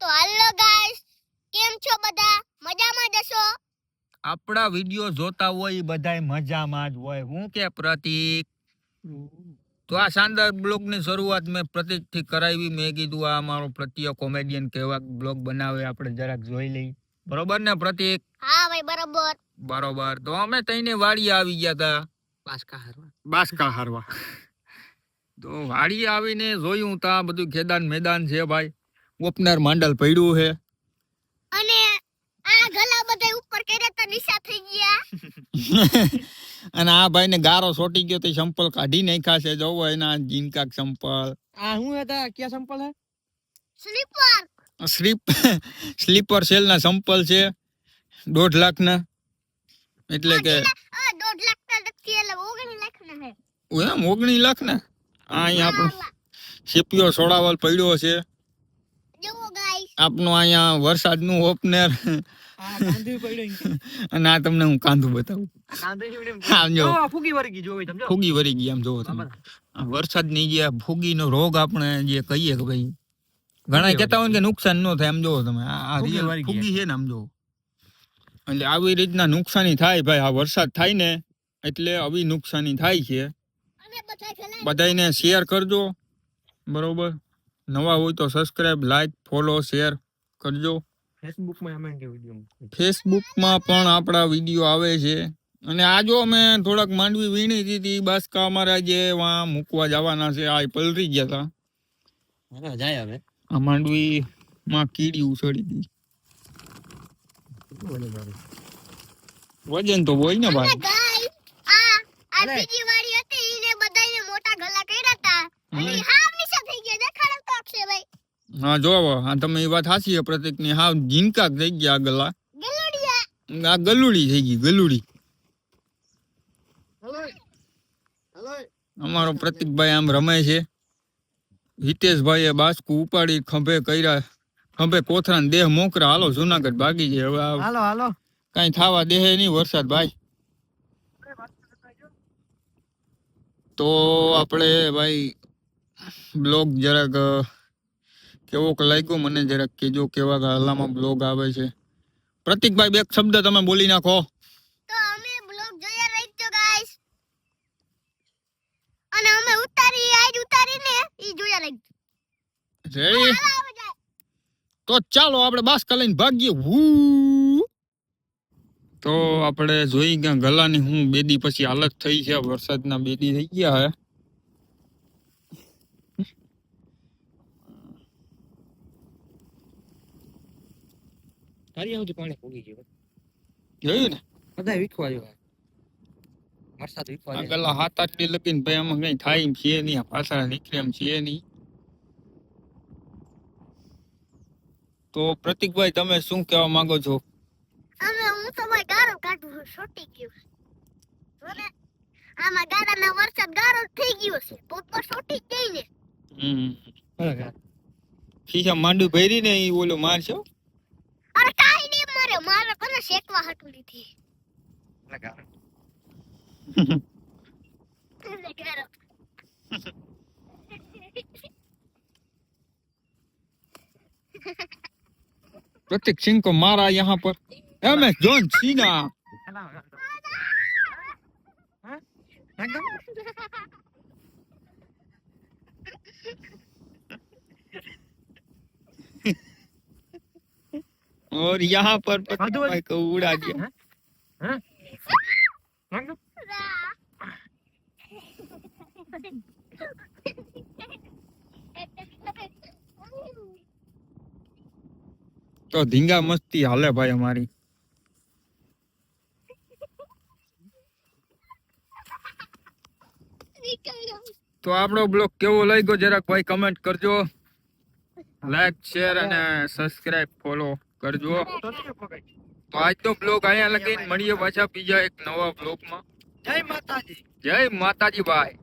તો હાલો ગાઈસ કેમ છો બધા? મજામાં જશો આપણા વીડિયો જોતા હોય બધાય મજામાં જ હોય. હું કે પ્રતિક? તો આ શાનદાર બ્લોગની શરૂઆત મેં પ્રતિકથી કરાવી. મેં કીધું આ અમારો પ્રત્યે કોમેડિયન કેવા બ્લોગ બનાવે આપણે જરાક જોઈ લઈ બરોબર ને પ્રતિક? હા ભાઈ બરોબર. બરોબર. તો અમે તઈને વાડી આવી ગયા હતા બાસકા હારવા. બાસકા હારવા. તો વાડી આવીને જોયું તા બધું ખેદાન મેદાન છે ભાઈ. ઓપનર માંડલ પડ્યું છે. અને આ ગલા બધા ઉપર કર્યા તા નિશા થઈ ગયા. અને આ ભાઈને ગારો સોટી ગયો તો સંપલ કાઢી નાખ્યા છે. જોવો એના જીનકા સંપલ. આ હું હતા ક્યાં સંપલ હે સ્લીપર સ્લીપ સ્લીપર સેલ ના સંપલ છે. દોઢ લાખ ના એટલે કે દોઢ લાખ ના નથી એટલે ઓગણી લાખ ના હે એમ ઓગણી લાખ ને આ અહીંયા આપણો સીપીઓ સોડાવાલ પડ્યો છે. આપનું અહીંયા વરસાદનું ઓપનર અને આ તમને હું કાંધું બતાવું. આમ જો. ફૂગી વળી જોવી તમે ફૂગી વરી ગઈ આમ જોવો તમે. આ વરસાદની જે ફૂગીનો રોગ આપણે જે કહીએ કે ભાઈ ઘણા કહેતા હોય કે નુકસાન ન થાય આમ જોવો તમે. આ ફૂગી છે ને આમ જોવો. એટલે આવી રીતના નુકસાની થાય ભાઈ. આ વરસાદ થાય ને એટલે આવી નુકસાની થાય છે. બધાને શેર કરજો. બરોબર? નવા હોય તો સબસ્ક્રાઇબ લાઈક ફોલો શેર કરજો. ફેસબુકમાં પણ આપણા વીડિયો આવે છે. અને આ જો અમે થોડાક માંડવી વીણી હતી બાસકા અમારા જે વાં મૂકવા જવાના છે આ પલરી ગયા હતા જાય હવે. આ માંડવી માં કીડી ઉછળી હતી વજન તો હોય ને ભાઈ. આ આ બીજી વાડી હતી ઈને બધાને મોટા ગલા કર્યા તા અને હમ. હાવ નિશા થઈ ગયા દેખાડો તો છે ભાઈ હા જો આ તમે એ વાત સાચી છે પ્રતિકની હા જીનકાક થઈ ગયા આ ગલા આ ગલુડી થઈ ગઈ ગલુડી. હલો હલો અમારો પ્રતિકભાઈ આમ રમે છે. હિતેશભાઈએ બાસકું ઉપાડી ખંભે કર્યા. ખંભે કોથરા દેહ મોકરા. હાલો જુનાગઢ ભાગી જાય. હવે હાલો હાલો. કઈ થવા દેહે નહીં વરસાદ ભાઈ. તો આપણે ભાઈ બ્લોગ જરાક કેવોક લાગ્યો મને જરાક કેજો કેવા ગાલામાં બ્લોગ આવે છે. પ્રતિકભાઈ બે શબ્દ તમે બોલી નાખો. તો અમે બ્લોગ જોયા રાખજો ગાઈસ અને અમે ઉતારી આજ ઉતારીને ઈ જોયા રાખજો રેડી હાલો આવે જાય. તો ચાલો આપણે બાસ્કા લઈને ભાગીએ. હું. તો આપણે જોઈ ગયા ગલાની હું બેદી પછી હાલત થઈ છે. વરસાદના બેદી થઈ ગયા હે. તારી આવતી પાણી ફૂગી ગયું. જોયું ને? બધા વીખવા જેવા. વરસાદ વીખવા જેવા. ગલા હાથ આટલી લગીને ભાઈ આમાં કઈ થાય એમ છે નહીં આ પાછળ નીકળે એમ છે નહીં. તો પ્રતિકભાઈ તમે શું કહેવા માંગો છો? અમે હું તો ભાઈ ગારો કાઢું છોટી ગયું જોને? આમાં ગારાના વરસાદ ગારો થઈ ગયો છે તો તો છોટી ગઈ ને. હમ. બરાબર. ખીસા માંડું ભરી ને એ ઓલો મારશો? અરે કાઈ નહીં મારે મારે કોને શેકવા હટું લીધી લગાવ. એટલે ગારો प्रतीक सिंह को मारा यहाँ पर एम एस जॉन सीना હાલો, और यहाँ पर प्रतीक भाई को उड़ा दिया હા? નાખ દો. तो धींगा मस्ती हाले भाई हमारी તો આપણો બ્લોગ કેવો લાગ્યો જરાક ભાઈ કમેન્ટ કરજો લાઈક શેર અને સબસ્ક્રાઇબ ફોલો કરજો. તો આજનો બ્લોગ અહીંયા લગીને મળીએ પાછા બીજા એક નવા બ્લોગમાં જય માતાજી. જય માતાજી ભાઈ.